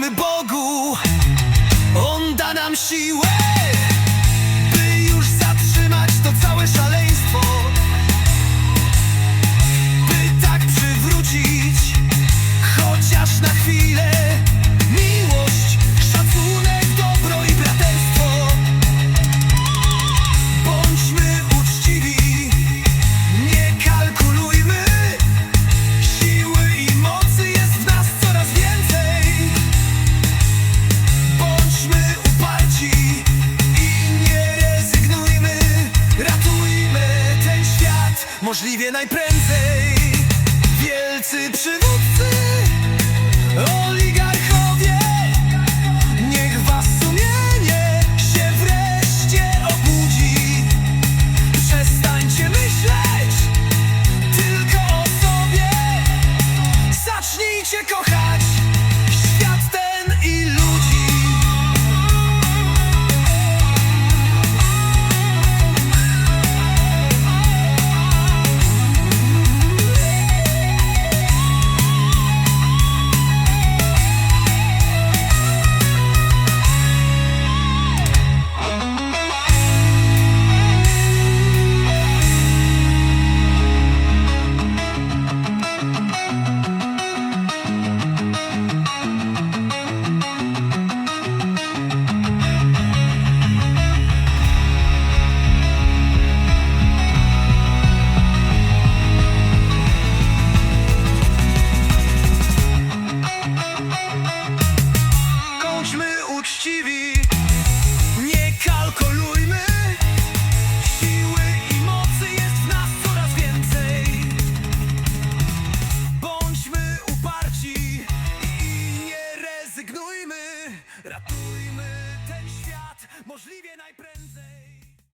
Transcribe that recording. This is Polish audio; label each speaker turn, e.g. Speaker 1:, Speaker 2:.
Speaker 1: Dziękujmy Bogu, On da nam siłę. Możliwie najprędzej. Wielcy przywódcy możliwie najprawdopodobniej